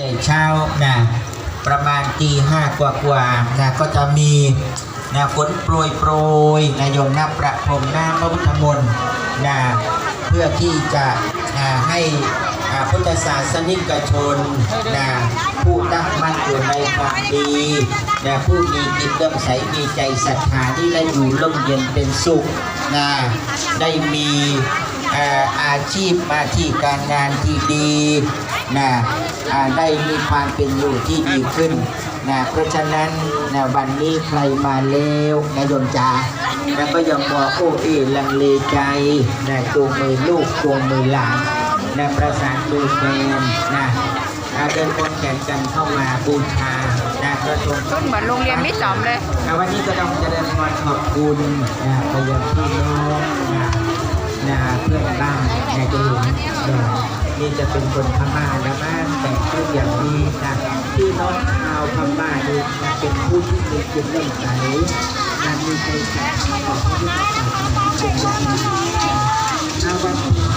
แต่เช้านะประมาณตีห้ากว่ากว่านะก็จะมีนะฝนโปรยโปรยนะโยมนะประพรมน้ำพระพุทธมนต์นะเพื่อที่จะอ่าให้อาพุทธศาสนิกชนนะผู้ตั้งมั่นอยู่ในความดีนะผู้มีจิตเลื่อมใสมีใจศรัทธาที่ได้อยู่ร่มเย็นเป็นสุขนะได้มี อ่ออาชีพมาที่การงานที่ดีนะอ่าได้มีความเป็นอยู่ที่ดีขึ้นนะเพราะฉะนั้นนะวันนี้ใครมาเลวนะโยมจ๋าแล้วก็ยังบอกโอ้เอลังเลใจนะจูงมือลูกจูงมือหลานนะประสานมือแฟนนะอ่าเดินคนแข่งกันเข้ามาบูชานะกระทงก็เหมือนโรงเรียนมิตรสอมเลยนะวันนี้ก็ต้องเจริญพรขอบคุณนะไปยังพี่น้องนะนะ เพื่อนบ้านนะจะเห็นนะนี่จะเป็นคนพม่านะบ้านแต่งชุดอย่างนี้นะพี่น้องชาวพม่าดูเป็นผู้ที่มีจิตเลื่อมใสนะมีใจศรัทธาต่อพระพุทธ